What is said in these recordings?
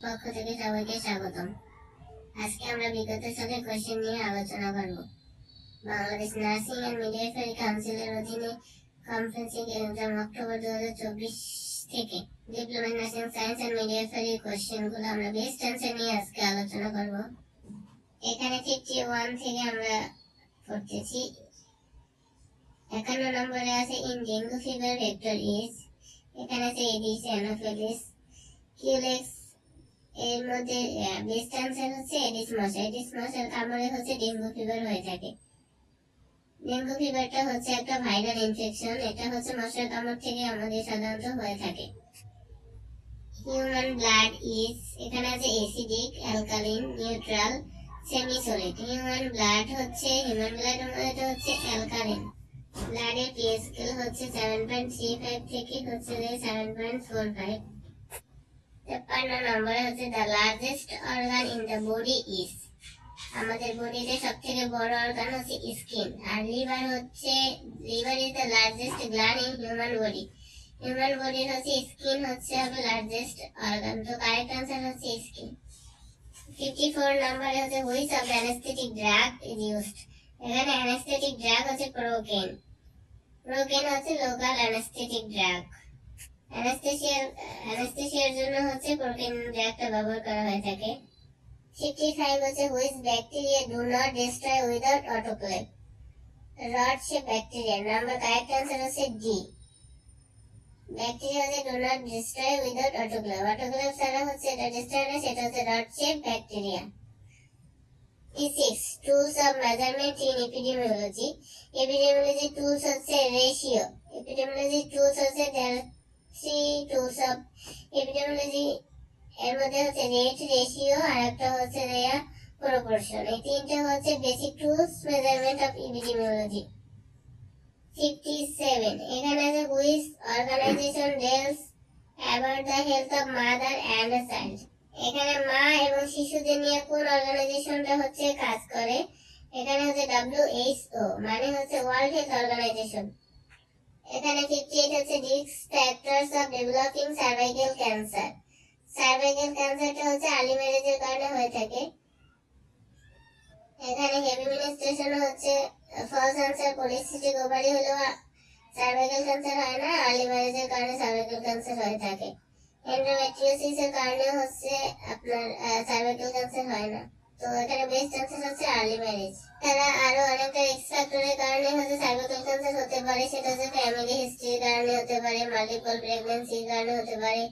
পক্ষ থেকে সবাইকে স্বাগতম। আজকে আমরা বিগত সালের কোশ্চেন নিয়ে আলোচনা করব। বাংলাদেশ নার্সিং এন্ড মিডওয়াইফারি কাউন্সিলের অধীনে কনফারেন্সিং এক্সাম অক্টোবর দু থেকে diploma nursing science and midwifery কোশ্চেনগুলো আমরা বেস্ট অ্যান্সার নিয়ে আজকে আলোচনা করব। এখানে ফিফটি ওয়ান থেকে আমরা পড়তেছি। একান্ন নম্বরে আছে in dengue fever vector is এখানে আছে এডিস অ্যানোফিলিস কিউলেক্স এর মধ্যে বেস্ট অ্যান্সার হচ্ছে এডিস মশা এডিস মশার কামড়ে হচ্ছে ডেঙ্গু ফিভার হয়ে থাকে। ডেঙ্গু ফিভারটা হচ্ছে একটা ভাইরাল ইনফেকশন এটা হচ্ছে মশার কামড় থেকে আমাদের সাধারণত হয়ে থাকে। হিউম্যান ব্লাড ইজ এখানে আছে acidic alkaline neutral semi solid human blood হচ্ছে হিউম্যান ব্লাড মধ্যে হচ্ছে অ্যালকালিন ব্লাডের পিএইচ স্কেল হচ্ছে 7.35 থেকে হচ্ছে 7.45 তেপ্পান্ন নম্বরে হচ্ছে the largest organ in the body is আমাদের বডিতে সব থেকে বড় অর্গান হচ্ছে স্কিন আর লিভার হচ্ছে liver is the largest gland in human body human বডির হচ্ছে স্কিন হচ্ছে হবে লার্জেস্ট অর্গান তো কারেক্ট আনসার হচ্ছে স্কিন ফিফটি ফোর নম্বরে হচ্ছে which of anaesthetic drug is used এখানে অ্যানেস্থেটিক ড্রাগ হচ্ছে প্রোকেন প্রোকেন হচ্ছে লোকাল অ্যানেস্থেটিক ড্রাগ অ্যানাস্থেসিয়ার অ্যানাস্থেসিয়ার জন্য হচ্ছে প্রোটিন ড্রাগটা ব্যবহার করা হয়ে থাকে। ফিফটি ফাইভ হচ্ছে which bacteria do not destroy without autoclave rod shape bacteria number correct answer হচ্ছে ডি ব্যাকটেরিয়া হচ্ছে do not destroy without autoclave autoclave ছাড়া হচ্ছে এটা ডিস্ট্রয় না সেটা হচ্ছে rod shape bacteria P6 tools of measurement in epidemiology epidemiology tools হচ্ছে ratio epidemiology tools হচ্ছে অফ এপিডেমিওলজি এর মধ্যে হচ্ছে রেট রেশিও আর একটা হচ্ছে দেয়া প্রপোর্শন এই তিনটে হচ্ছে basic tools measurement of epidemiology fifty seven এখানে আছে which organisation deals about the health of mother and child এখানে মা এবং শিশুদের নিয়ে কোন অর্গানাইজেশনটা হচ্ছে কাজ করে? এখানে হচ্ছে ডাব্লিউএইচও মানে হচ্ছে ওয়ার্ল্ড হেলথ অর্গানাইজেশন এখানে 58 হচ্ছে risk factors of developing cervical cancer cervical ক্যান্সারটা হচ্ছে আর্লি ম্যারেজের কারণে হয়ে থাকে। এখানে হেভি মিনিস্ট্রেশন হচ্ছে ফলস আনসার পলিসিস্টিক ওভারি হলেও সার্ভাইকাল ক্যান্সার হয় না আর্লি ম্যারেজের কারণে সার্ভাইকাল ক্যান্সার হয়ে থাকে। এন্ডোমেট্রিওসিসের কারণে হচ্ছে আপনার সার্ভাইকাল ক্যান্সার হয় না। তো বেস্ট চান্সেস হচ্ছে আর্লি ম্যারেজ তারা আরও অনেকটা ফ্যাক্টরের কারণে হচ্ছে ক্যান্সার হতে পারে, সেটা হচ্ছে ফ্যামিলি হিস্ট্রির কারণে হতে পারে মাল্টিপল প্রেগন্যান্সির কারণে হতে পারে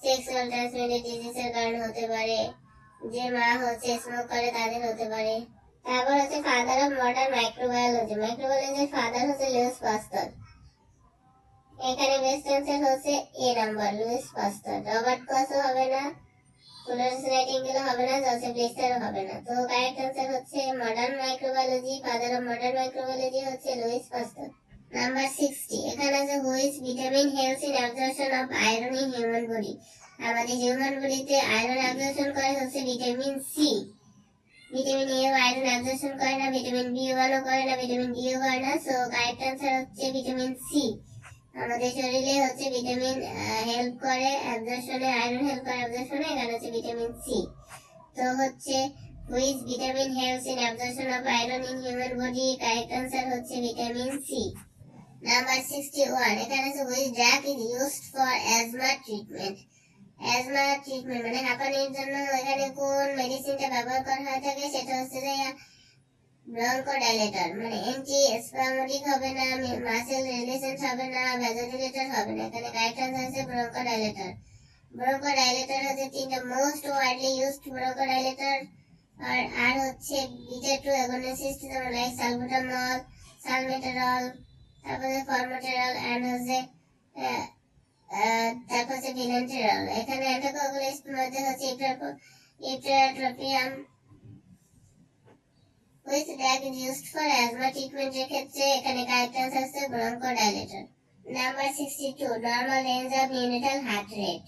সেক্সুয়াল ট্রান্সমিটেড ডিজিজের কারণে হতে পারে, যে মা হচ্ছে স্মোক করে তাদের হতে পারে। তারপর হচ্ছে ফাদার অফ মডার্ন মাইক্রোবায়োলজি মাইক্রোবায়োলজির ফাদার হচ্ছে লুইস পাস্তার এখানে বেস্ট অ্যান্সার হচ্ছে A number Louis Pasteur Robert কসও হবে না। ভিটামিন আয়রন ইন আমাদের হিউম্যান আয়রন অ্যাবজর্পশন করে হচ্ছে vitamin C vitamin A iron absorption করে না ভিটামিন বি ওয়ানও করে না ভিটামিন ডিও করে না সো কারেক্ট আনসার হচ্ছে ভিটামিন সি আমাদের শরীরে হচ্ছে ভিটামিন হেল্প করে অ্যাবজর্পশনে আয়রন হেল্প করে অ্যাবজর্পশনে এখানে হচ্ছে ভিটামিন সি তো হচ্ছে which vitamin helps in absorption of iron in human body correct answer হচ্ছে ভিটামিন সি নাম্বার 61 এখানে আছে which drug is used for asthma treatment asthma treatment মানে হাঁপানির জন্য এখানে কোন মেডিসিনটা ব্যবহার করা হয়ে থাকে, সেটা হচ্ছে যে ব্রঙ্কোডাইলেটর মানে অ্যান্টি স্পাজমোডিক হবে না মাসেল রিলেশন হবে না ভ্যাসোডিলেটর হবে না, এখানে কারেক্ট আছে ব্রঙ্কোডাইলেটর ব্রঙ্কোডাইলেটর হচ্ছে তিনটা মোস্ট ওয়াইডলি ইউজড ব্রঙ্কোডাইলেটর আর আর হচ্ছে বিটা টু অ্যাগোনিস্ট যেমন লাইক সালবুটামল সালমেটেরল তারপরে ফরমেটেরল এন্ড হচ্ছে তারপর হচ্ছে ভিলেন্টেরল এখানে অ্যান্টাকোগুলিস্ট মধ্যে হচ্ছে ipratropium which drug is used for asthma treatment ক্ষেত্রে এখানে কারেক্ট আনসার হচ্ছে bronchodilator number 62 normal range of neonatal heart rate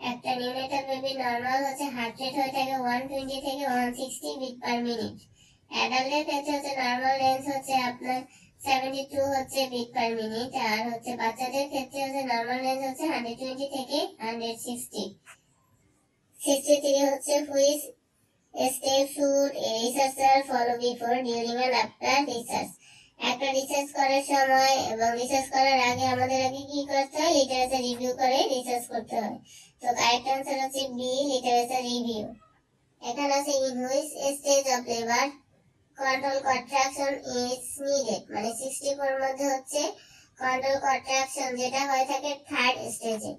একটা নিউনেটাল বেবি নরমাল হচ্ছে হার্ট রেট হয়ে থাকে 120 থেকে 160 বিট পার মিনিট অ্যাডাল্টের ক্ষেত্রে হচ্ছে নরমাল রেঞ্জ হচ্ছে আপনার 72 হচ্ছে বিট পার মিনিট আর হচ্ছে বাচ্চাদের ক্ষেত্রে হচ্ছে নরমাল রেঞ্জ হচ্ছে 120 থেকে 160 সিক্সটি থ্রি হচ্ছে which should a researcher follow before during and after research একটা রিসার্চ করার সময় এবং রিসার্চ করার আগে আমাদের আগে কি করতে হয়? লিটারেচার রিভিউ করে রিসার্চ করতে হয়। তো কারেক্ট অ্যান্সার হচ্ছে বি লিটারেচার রিভিউ এখানে আছে in stage of labour control contraction is needed মানে সিক্সটি ফোর মধ্যে হচ্ছে কন্ট্রোল কন্ট্রাকশন যেটা হয়ে থাকে থার্ড স্টেজে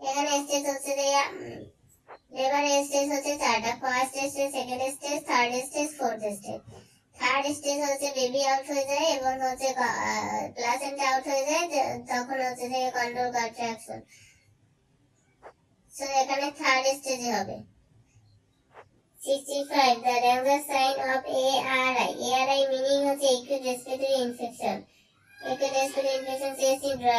এখানে স্টেজ হচ্ছে লেবারের স্টেজ হচ্ছে চারটা first stage second stage third stage fourth stage third stage হচ্ছে বেবি আউট হয়ে যায় এবং হচ্ছে প্লাসেন্টা আউট হয়ে যায় তখন হচ্ছে যে কন্ট্রোল কন্ট্রাকশন সো এখানে থার্ড স্টেজে হবে। 65 the danger sign of ARI ARI meaning হচ্ছে acute respiratory infection acute respiratory infection says in